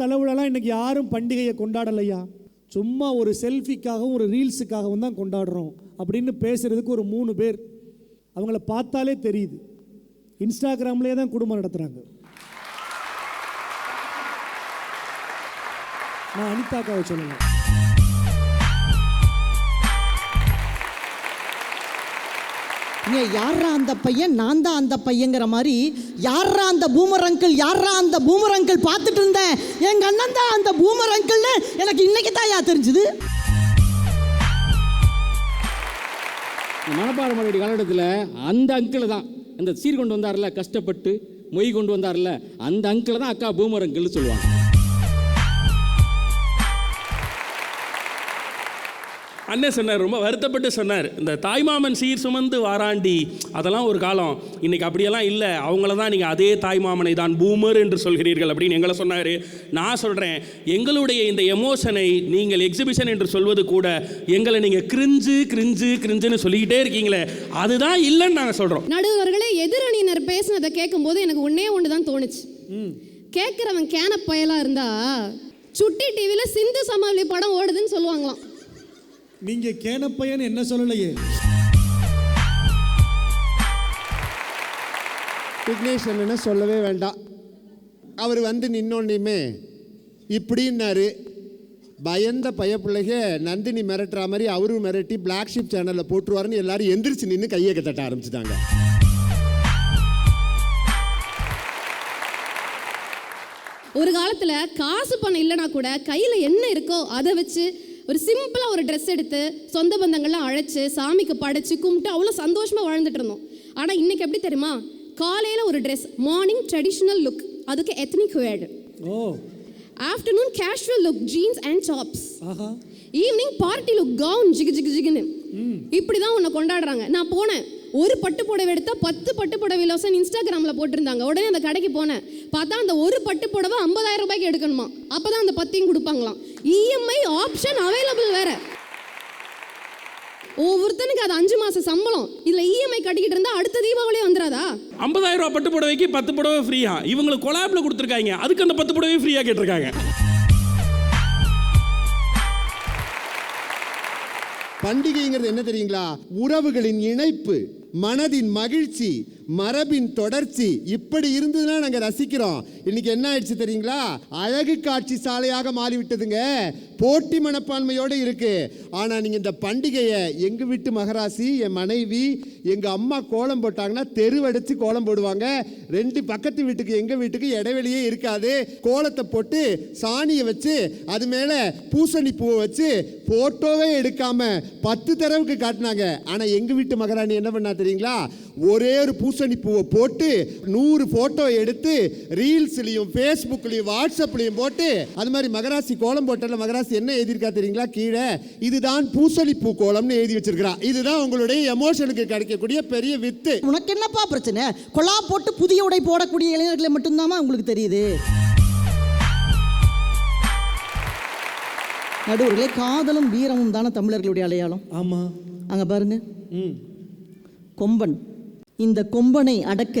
தளவுலலாம் இன்னைக்கு யாரும் பண்டிகையை கொண்டாடலையா? சும்மா ஒரு செல்ஃபிக்காகவும் ஒரு ரீல்ஸுக்காகவும் தான் கொண்டாடுறோம் அப்படின்னு பேசுகிறதுக்கு ஒரு மூணு பேர். அவங்கள பார்த்தாலே தெரியுது. இன்ஸ்டாகிராம்லேயே தான் குடும்பம் நடத்துகிறாங்க நான் அனிதாக்காவை சொல்லுங்கள் நீ யாரா அந்த பையன்? நான் தான் அந்த பையங்கிற மாதிரி யாரா அந்த பூமர் அங்கிள் யாரா அந்த பூமர் அங்கிள் பார்த்துட்டு இருந்தேன்? எங்க அண்ணன் தான் அந்த பூமர் அங்கிள்னு எனக்கு இன்னைக்கு தான் யா தெரிஞ்சுது. மணப்பாறை காலகட்டத்தில் அந்த அங்கிள் தான் அந்த சீர் கொண்டு வந்தார்ல கஷ்டப்பட்டு மொய் கொண்டு வந்தார்ல அந்த அங்கிள் தான் அக்கா பூமர் அங்கிள்னு சொல்லுவாங்க. அண்ணன் சொன்னார் ரொம்ப வருத்தப்பட்டு சொன்னார். இந்த தாய்மாமன் சீர் சுமந்து வாராண்டி அதெல்லாம் ஒரு காலம். இன்னைக்கு அப்படியெல்லாம் இல்லை. அவங்கள தான் நீங்கள் அதே தாய்மாமனை தான் பூமர் என்று சொல்கிறீர்கள் அப்படின்னு எங்களை சொன்னார். நான் சொல்கிறேன் எங்களுடைய இந்த எமோஷனை நீங்கள் எக்ஸிபிஷன் என்று சொல்வது கூட எங்களை நீங்கள் கிரிஞ்சு கிரிஞ்சு கிரிஞ்சுன்னு சொல்லிக்கிட்டே இருக்கீங்களே. அதுதான் இல்லைன்னு நாங்கள் சொல்கிறோம் நடுவர்களே எதிரணியினர் பேசினதை கேட்கும்போது எனக்கு ஒண்ணே ஒன்று தான் தோணுச்சு. கேட்குறவன் கேன பயலா இருந்தா சுட்டி டிவியில் சிந்து சமாளி படம் ஓடுதுன்னு சொல்லுவாங்களாம். நீங்கள் கேனப்பையன் என்ன சொல்லலையே? விக்னேஷ் அண்ணனை சொல்லவே வேண்டாம். அவர் வந்து நின்னோன்னையுமே இப்படின்னாரு. பயந்த பயப்பிள்ளைக நந்தினி மிரட்டுற மாதிரி அவரும் மிரட்டி பிளாக் ஷிப் சேனலில் போட்டுருவாருன்னு எல்லாரும் எந்திரிச்சு நின்று கையை கட்ட ஆரம்பிச்சிட்டாங்க. ஒரு காலத்துல காசு பணம் இல்லைனா கூட கையில என்ன இருக்கோ அதை வச்சு ஒரு சிம்பிளா ஒரு ட்ரெஸ் எடுத்து சொந்த பந்தங்கள்லாம் அழைச்சு சாமிக்கு படைச்சு கும்பிட்டு அவ்வளோ சந்தோஷமா வாழ்ந்துட்டு இருந்தோம். ஆனா இன்னைக்கு எப்படி தெரியுமா? காலையில ஒரு ட்ரெஸ் மார்னிங் ட்ரெடிஷ்னல் லுக் அதுக்கு ethnic wear O. Afternoon casual look jeans and Aha. Evening party look gown ஜிகு ஜிகு ஜிகுன்னு. இப்படி தான் உன்னை கொண்டாடுறாங்க. நான் போனேன். ஒரு பட்டு புடவை எடுத்தா பத்து பட்டு புடவை இலவசம் இன்ஸ்டாகிராமில் போட்டிருந்தாங்க. உடனே அந்த கடைக்கு போனேன். பார்த்தா அந்த ஒரு பட்டு புடவை ஐம்பதாயிரம் ரூபாய்க்கு எடுக்கணுமா? அப்போ தான் அந்த பத்தையும் கொடுப்பாங்களாம். இஎம்ஐ ஆப்ஷன் அவைலபிள் வேற. ஒவ்வொருத்தனுக்கு அது அஞ்சு மாசம் சம்பளம். இதுல இஎம்ஐ கட்டிக்கிட்டு இருந்தா அடுத்த தீபாவளியே வந்துடாதா ஐம்பதாயிரம் ரூபாய் பட்டு புடவைக்கு பத்து புடவை ஃப்ரீயா இவங்களுக்கு கொலாப்ல கொடுத்துருக்காங்க. அதுக்கு அந்த பத்து புடவை ஃப்ரீயாக கேட்டிருக்காங்க. பண்டிகைங்கிறது என்ன தெரியுங்களா? உறவுகளின் இணைப்பு. மனதின் மகிழ்ச்சி மரபின் தொடர்ச்சி இப்படி இருந்ததுன்னா நாங்கள் ரசிக்கிறோம். இன்னைக்கு என்ன ஆயிடுச்சு தெரியுங்களா? அழகு காட்சி சாலையாக மாறிவிட்டதுங்க. போட்டி மனப்பான்மையோடு இருக்கு. ஆனால் நீங்கள் இந்த பண்டிகையை எங்கள் வீட்டு மகராசி என் மனைவி எங்கள் அம்மா கோலம் போட்டாங்கன்னா தெருவடைச்சு கோலம் போடுவாங்க. ரெண்டு பக்கத்து வீட்டுக்கு எங்கள் வீட்டுக்கு இடைவெளியே இருக்காது. கோலத்தை போட்டு சாணியை வச்சு அது மேலே பூசணி பூவை வச்சு ஃபோட்டோவே எடுக்காமல் பத்து தடவுக்கு காட்டினாங்க. ஆனால் எங்கள் வீட்டு மகாராணி என்ன பண்ணா தெரியுங்களா? ஒரே ஒரு பூசணி பூவை போட்டு நூறு ஃபோட்டோ எடுத்து ரீல்ஸ்லையும் ஃபேஸ்புக்லையும் வாட்ஸ்அப்லையும் போட்டு அது மாதிரி மகராசி கோலம் போட்டல மகராசி என்ன எழுதியிருக்கா தெரியுங்களா? கீழே இதுதான் பூசணி பூ கோலம்னு எழுதி வச்சிருக்கிறா. இதுதான் உங்களுடைய எமோஷனுக்கு கிடைக்கக்கூடிய பெரிய வித்து. உனக்கு என்னப்பா பிரச்சனை? கொலா போட்டு புதிய உடை போடக்கூடிய இளைஞர்களை மட்டும்தாம்மா உங்களுக்கு தெரியுது. நடுவர்களே காதலும் வீரமும் தானே தமிழர்களுடைய அடையாளம்? ஆமாம் அங்க பாருங்க. ம். கொம்பன். இந்த கொம்பனை அடக்க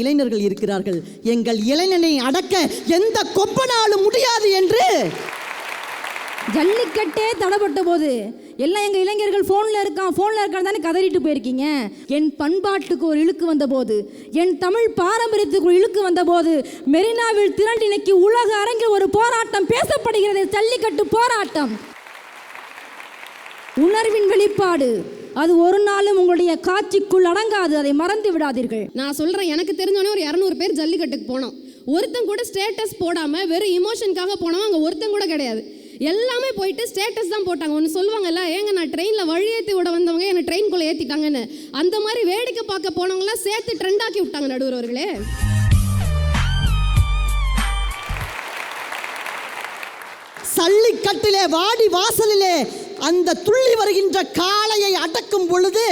இளைஞர்கள் இருக்கிறார்கள். எங்கள் இளைஞனை அடக்க எந்த கொம்பனாலும் முடியாது என்று ஜல்லிக்கட்டே தடைப்பட்ட போது எல்லாம் எங்கள் இளைஞர்கள் ஃபோனில் இருக்கான் ஃபோனில் இருக்கான் தானே கதறிட்டு போயிருக்கீங்க? என் பண்பாட்டுக்கு ஒரு இழுக்கு வந்தபோது என் தமிழ் பாரம்பரியத்துக்கு ஒரு இழுக்கு வந்தபோது மெரினாவில் திரண்டு இன்னைக்கு உலக அரங்கில் ஒரு போராட்டம் பேசப்படுகிறது ஜல்லிக்கட்டு போராட்டம். உணர்வின் வெளிப்பாடு. அது ஒரு நாளும் உங்களுடைய காட்சிக்குள் அடங்காது அதை மறந்து விடாதீர்கள். நான் சொல்றேன் எனக்கு தெரிஞ்சவனே ஒரு இரநூறு பேர் ஜல்லிக்கட்டுக்கு போனோம். ஒருத்தன் கூட ஸ்டேட்டஸ் போடாம வெறும் இமோஷனுக்காக போனவன் அங்கே ஒருத்தன் கூட கிடையாது. எல்லாமே போயிட்டு ஸ்டேட்டஸ் தான் போட்டாங்க. ஒன்று சொல்லுவாங்கல்ல ஏங்க நான் ட்ரெயினில் வழி ஏற்றி விட வந்தவங்க என்னை ட்ரெயின்குள்ளே ஏற்றிட்டாங்கன்னு அந்த மாதிரி வேடிக்கை பார்க்க போனவங்களாம் சேர்த்து ட்ரெண்டாக்கி விட்டாங்க நடுவர் அவர்களே. சல்லிக்கட்டிலே வாடி வாசலிலே அந்த துள்ளி வருகின்ற காளையை அடக்கும் பொழுது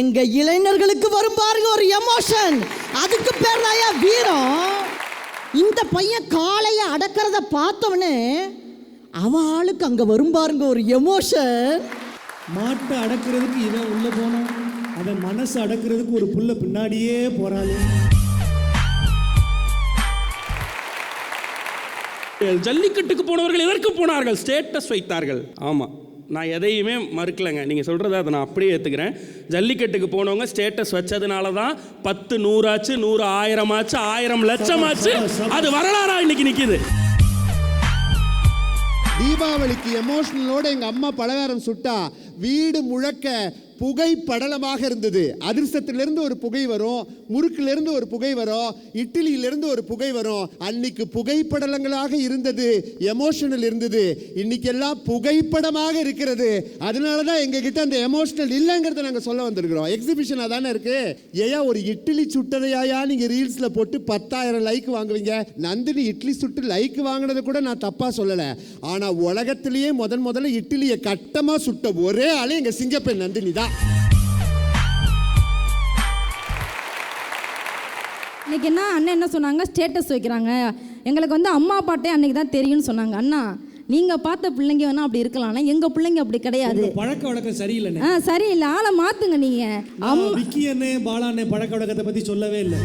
எங்க இளைஞர்களுக்கு வரும் பாருங்க ஒரு எமோஷன் அதுக்கு பேர் தாயா வீரம். இந்த பையன் காளையை அடக்கிறத பார்த்தவனே அவன் ஆளுக்கு அங்க வரும் பாருங்க ஒரு எமோஷன் மாட்டை அடக்கிறதுக்கு இவன் உள்ளே போனான். அவன் மனசு அடக்கிறதுக்கு ஒரு புள்ள பின்னாடியே போறாளே. ஜல்லிக்கட்டுக்கு போனவர்கள் எதற்கு போனார்கள்? ஸ்டேட்டஸ் வைத்தார்கள். ஆமாம் நான் எதையுமே மறுக்கலைங்க. நீங்கள் சொல்கிறத அதை நான் அப்படியே ஏற்றுக்கிறேன் ஜல்லிக்கட்டுக்கு போனவங்க ஸ்டேட்டஸ் வச்சதுனால தான் பத்து நூறாச்சு நூறு ஆயிரம் ஆச்சு ஆயிரம் லட்சம் ஆச்சு அது வரலாறா இன்னைக்கு நிற்கிது தீபாவளிக்கு எமோஷனலோட எங்கள் அம்மா பலகாரம் சுட்டா வீடு முழக்க புகை படலமாக இருந்தது. அதிர்ஷ்டத்திலிருந்து ஒரு புகை வரும் முறுக்கிலிருந்து ஒரு புகை வரும் இட்லியிலிருந்து ஒரு புகை வரும். அன்னைக்கு புகைப்படலங்களாக இருந்தது எமோஷனல் இருந்தது. இன்னைக்கெல்லாம் புகைப்படமாக இருக்கிறது. அதனால தான் எங்ககிட்ட அந்த எமோஷனல் இல்லைங்கிறத நாங்கள் சொல்ல வந்திருக்கிறோம். எக்ஸிபிஷனாக தானே இருக்கு? ஏயா ஒரு இட்லி சுட்டதையாயா நீங்கள் ரீல்ஸில் போட்டு பத்தாயிரம் லைக் வாங்குவீங்க? நந்தினி இட்லி சுட்டு லைக் வாங்கினது கூட நான் தப்பாக சொல்லலை. ஆனால் உலகத்திலேயே முதன் முதல்ல இட்லியை கட்டமாக சுட்ட ஒரே ஆளே எங்கள் சிங்கப்பெண் நந்தினி தான். இன்னைக்கு என்ன அண்ணன் என்ன சொன்னாங்க? ஸ்டேட்டஸ் வைக்கிறாங்க. எங்களுக்கு வந்து அம்மா பாட்டே அன்னைக்கு தான் தெரியும்னு சொன்னாங்க. அண்ணா நீங்கள் பார்த்த பிள்ளைங்க வேணா அப்படி இருக்கலாம்னா எங்கள் பிள்ளைங்க அப்படி கிடையாது. பழக்க வழக்கம் சரியில்லைண்ணே. ஆ சரியில்லை. ஆளை மாற்றுங்க நீங்கள் நான் விக்கி அண்ணே பாலா அண்ணே பழக்க வழக்கத்தை பத்தி சொல்லவே இல்லை.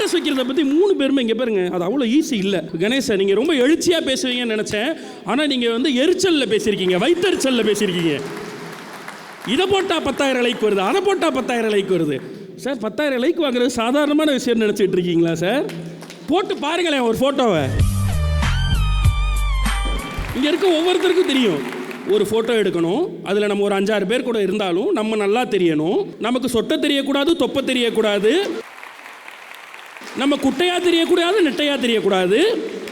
ஸ்டேட்டஸ் வைக்கிறத பற்றி மூணு பேருமே இங்கே பாருங்க. அது அவ்வளோ ஈஸி இல்லை. கணேசன் நீங்கள் ரொம்ப எழுச்சியாக பேசுவீங்கன்னு நினச்சேன். ஆனால் நீங்கள் வந்து எரிச்சலில் பேசியிருக்கீங்க. வைத்தறிச்சலில் பேசியிருக்கீங்க. இதை போட்டால் பத்தாயிரம் லைக் வருது. அதை போட்டால் பத்தாயிரம் லைக் வருது. சார் பத்தாயிரம் லைக் வாங்குறது சாதாரணமான விஷயம் நினச்சிட்டு இருக்கீங்களா சார்? போட்டு பாருங்களேன் ஒரு ஃபோட்டோவை இங்கே இருக்க ஒவ்வொருத்தருக்கும் தெரியும். ஒரு ஃபோட்டோ எடுக்கணும். அதில் நம்ம ஒரு அஞ்சாறு பேர் கூட இருந்தாலும் நம்ம நல்லா தெரியணும். நமக்கு சொட்ட தெரியக்கூடாது தொப்பை தெரியக்கூடாது. நம்ம குட்டையாக தெரியக்கூடாது நெட்டையாக தெரியக்கூடாது.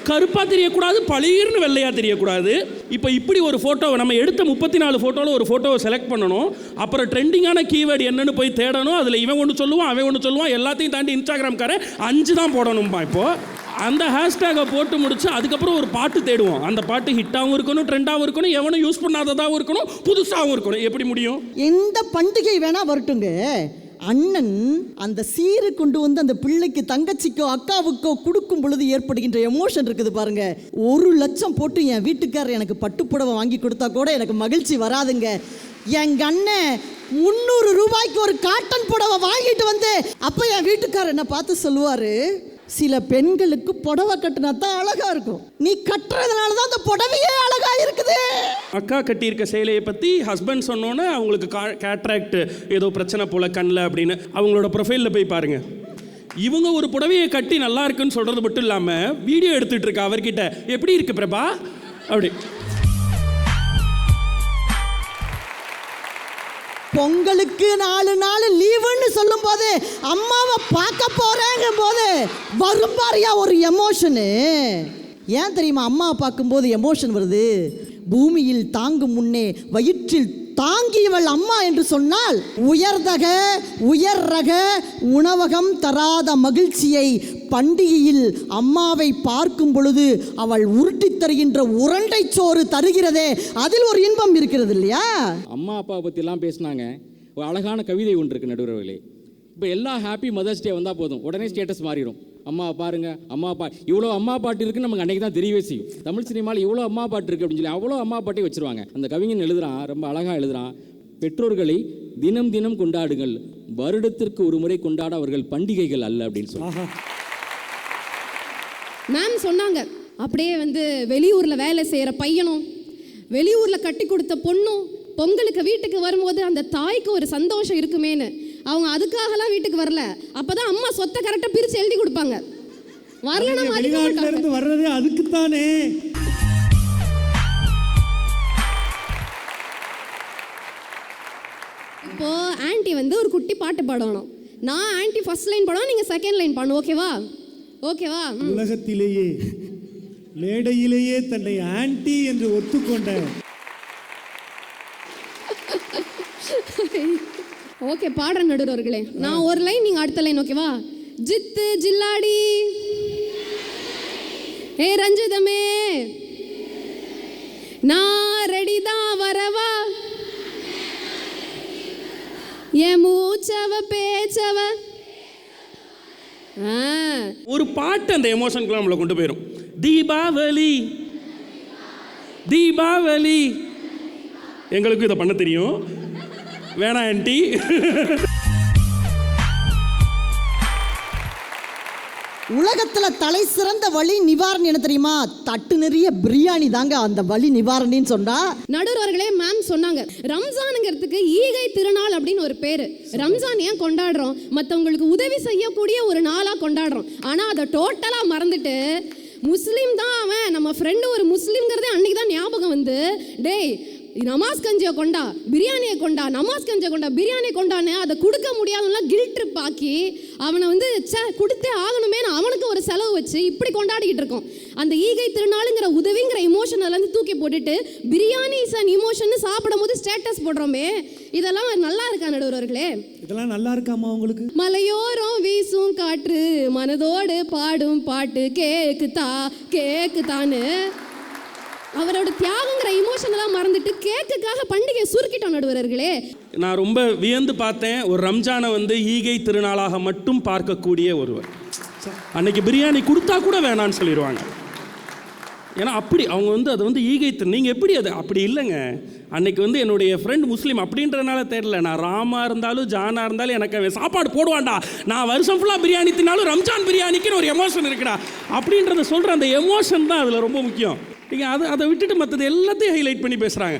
கருப்பாக தெரியக்கூடாது பளீர்னு வெள்ளையாக தெரியக்கூடாது. இப்போ இப்படி ஒரு ஃபோட்டோவை நம்ம எடுத்த முப்பத்தி நாலு ஃபோட்டோவில் ஒரு ஃபோட்டோவை செலக்ட் பண்ணணும். அப்புறம் ட்ரெண்டிங்கான கீவேர்டு என்னன்னு போய் தேடணும். அதில் இவன் ஒன்று சொல்லுவான் அவன் ஒன்று சொல்லுவான். எல்லாத்தையும் தாண்டி இன்ஸ்டாகிராம்காரன் அஞ்சு தான் போடணும்பா இப்போது அந்த ஹேஷ்டேகை போட்டு முடிச்சு அதுக்கப்புறம் ஒரு பாட்டு தேடுவோம். அந்த பாட்டு ஹிட்டாகவும் இருக்கணும் ட்ரெண்டாகவும் இருக்கணும். எவனும் யூஸ் பண்ணாததாகவும் இருக்கணும் புதுசாகவும் இருக்கணும். எப்படி முடியும்? எந்த பண்டிகை வேணால் வரட்டுங்க. அண்ணன் அந்த சீரை கொண்டு வந்து அந்த பிள்ளைக்கு தங்கச்சிக்கோ அக்காவுக்கோ கொடுக்கும் பொழுது ஏற்படுகின்ற எமோஷன் இருக்குது பாருங்க. ஒரு லட்சம் போட்டு என் வீட்டுக்காரர் எனக்கு பட்டுப்புடவை வாங்கி கொடுத்தா கூட எனக்கு மகிழ்ச்சி வராதுங்க. எங்க அண்ணன் முந்நூறு ரூபாய்க்கு ஒரு காட்டன் புடவை வாங்கிட்டு வந்து அப்ப என் வீட்டுக்காரர் என்ன பார்த்து சொல்லுவாரு சில பெண்களுக்கு புடவை கட்டினா தான் அழகா இருக்கும். நீ கட்டுறதுனால தான் அந்த புடவையே அழகா இருக்குது. அக்கா கட்டியிருக்க சேலையை பற்றி ஹஸ்பண்ட் சொன்னோன்னே அவங்களுக்கு கா கேட்ராக்ட் ஏதோ பிரச்சனை போல கண்ணில் அப்படின்னு அவங்களோட ப்ரொஃபைலில் போய் பாருங்க. இவங்க ஒரு புடவையை கட்டி நல்லா இருக்குன்னு சொல்கிறது மட்டும் இல்லாமல் வீடியோ எடுத்துட்டு இருக்கா அவர்கிட்ட. எப்படி இருக்கு பிரபா? அப்படி. பொங்கலுக்கு நாலு நாள் லீவுன்னு சொல்லும் போது அம்மாவை பார்க்க போறேங்கும் போது வரும் பாரியா ஒரு எமோஷனு ஏன் தெரியுமா? அம்மாவை பார்க்கும்போது எமோஷன் வருது. பூமியில் தாங்கும் முன்னே வயிற்றில் தாங்கியவள் அம்மா என்று சொன்னால் உயர்தக உயர் ரக உணவகம் தராத மகிழ்ச்சியை பண்டிகையில் அம்மாவை பார்க்கும் பொழுது அவள் உருட்டித் தருகின்ற உரண்டை சோறு தருகிறதே அதில் ஒரு இன்பம் இருக்கிறது இல்லையா? அம்மா அப்பா பற்றிலாம் பேசினாங்க. ஒரு அழகான கவிதை ஒன்று இருக்கு நடுவர்களே இப்போ எல்லா ஹாப்பி மதர்ஸ் டே வந்தால் போதும். உடனே ஸ்டேட்டஸ் மாறிடும் அம்மா பாருங்க அம்மா பா இவ்வளோ அம்மா பாட்டு இருக்குன்னு நமக்கு அன்றைக்கி தான் தெரியவே செய்யும். தமிழ் சினிமாவில் இவ்வளோ அம்மா பாட்டு இருக்குது அப்படின்னு சொல்லி அவ்வளோ அம்மா பாட்டே வச்சிருவாங்க. அந்த கவிஞன் எழுதுறான் ரொம்ப அழகாக எழுதுறான். பெற்றோர்களை தினம் தினம் கொண்டாடுங்கள். வருடத்திற்கு ஒரு முறை கொண்டாட அவர்கள் பண்டிகைகள் அல்ல அப்படின்னு சொல்லி. மேம் சொன்னாங்க அப்படியே வந்து வெளியூரில் வேலை செய்கிற பையனும் வெளியூரில் கட்டி கொடுத்த பொண்ணும் பொங்கலுக்கு வீட்டுக்கு வரும்போது அந்த தாய்க்கு ஒரு சந்தோஷம் இருக்குமேன்னு. அவங்க அதுக்காகலாம் வீட்டுக்கு வரல. அப்பதான் அம்மா சொத்தை கரெக்டாக பிரித்து எழுதி கொடுப்பாங்க. வரலன்னா மதிக்க வெளிநாட்டுல மாட்டாங்க. இருந்து வர்றதே அதுக்குத்தானே. இப்போ ஆன்ட்டி வந்து ஒரு குட்டி பாட்டு பாடணும். நான் ஆன்ட்டி ஃபர்ஸ்ட் லைன் பாடணும் நீங்கள் செகண்ட் லைன் பாடணும். ஓகேவா ஓகேவா ம். உலகத்திலேயே மேடையிலேயே தன்னை ஆன்டி என்று ஒத்துக்கொண்ட ஓகே பாடுறேன் நடுவர்களே. நான் ஒரு லைன் நீங்க அடுத்த லைன் ஓகேவா ஜித்து ஜில்லாடி. ஏ ரஞ்சிதமே. நான் ரெடி தான் வரவா. என் மூச்சவ பேச்சவ. ஆ. ஒரு பாட்டு அந்த எமோஷனுக்குலாம் நம்மளை கொண்டு போயிடும் தீபாவளி. தீபாவளி. எங்களுக்கும் இதை பண்ண தெரியும். வேணாம் ஆன்ட்டி உலகத்துல தலை சிறந்த வழி நிவாரணி என்ன தெரியுமா? தட்டு நிறைய பிரியாணி தாங்க அந்த வழி நிவாரணின்னு சொன்னா. நடுவர்களே மேம் சொன்னாங்க. ரம்ஜானுங்கிறதுக்கு ஈகை திருநாள் அப்படின்னு ஒரு பேரு. ரம்ஜான் ஏன் கொண்டாடுறோம்? மற்றவங்களுக்கு உதவி செய்யக்கூடிய ஒரு நாளா கொண்டாடுறோம். ஆனா அதை டோட்டலா மறந்துட்டு முஸ்லீம் தான் அவன். நம்ம ஃப்ரெண்டு ஒரு முஸ்லீம்ங்கிறதே அன்னைக்கு தான் ஞாபகம் வந்து டேய் நமாஸ் கஞ்சியை கொண்டா பிரியாணியை கொண்டா நமாஸ் கஞ்சியை கொண்டா பிரியாணி கொண்டான்னு அதை கொடுக்க முடியாதுன்னா கில் ட்ரிப் ஆக்கி அவனை வந்து சே கொடுத்தே ஆகணுமேனு அவனுக்கு ஒரு செலவு வச்சு இப்படி கொண்டாடிக்கிட்டு இருக்கோம். அந்த ஈகை திருநாளுங்கிற உதவிங்கிற இமோஷன் அதுலேருந்து தூக்கி போட்டுட்டு பிரியாணி இஸ் அன் இமோஷன் சாப்பிடும் போது ஸ்டேட்டஸ் போடுறோமே இதெல்லாம் நல்லா இருக்கா நடுவர்களே இதெல்லாம் நல்லா இருக்காமா உங்களுக்கு? மலையோரம் வீசும் காற்று மனதோடு பாடும் பாட்டு கேக்குதா கேக்குதான்னு. அவரோட தியாகங்கிற இமோஷனெல்லாம் மறந்துட்டு கேக்குக்காக பண்டிகை சுருக்கிட்டோம் நடுவர்களே நான் ரொம்ப வியந்து பார்த்தேன். ஒரு ரம்ஜானை வந்து ஈகை திருநாளாக மட்டும் பார்க்கக்கூடிய ஒருவர். அன்னைக்கு பிரியாணி கொடுத்தா கூட வேணான்னு சொல்லிடுவாங்க. ஏன்னா அப்படி அவங்க வந்து அது வந்து ஈகை திரு நீங்கள் எப்படி அது அப்படி இல்லைங்க. அன்னைக்கு வந்து என்னுடைய ஃப்ரெண்ட் முஸ்லீம் அப்படின்றனால தெரியல. நான் ராமா இருந்தாலும் ஜானா இருந்தாலும் எனக்கு சாப்பாடு போடுவான்டா. நான் வருஷம் ஃபுல்லாக பிரியாணி தின்னாலும் ரம்ஜான் பிரியாணிக்குன்னு ஒரு எமோஷன் இருக்குடா. அப்படின்றத சொல்கிற அந்த எமோஷன் தான் அதில் ரொம்ப முக்கியம். நீங்கள் அதை அதை விட்டுட்டு மற்றது எல்லாத்தையும் ஹைலைட் பண்ணி பேசுகிறாங்க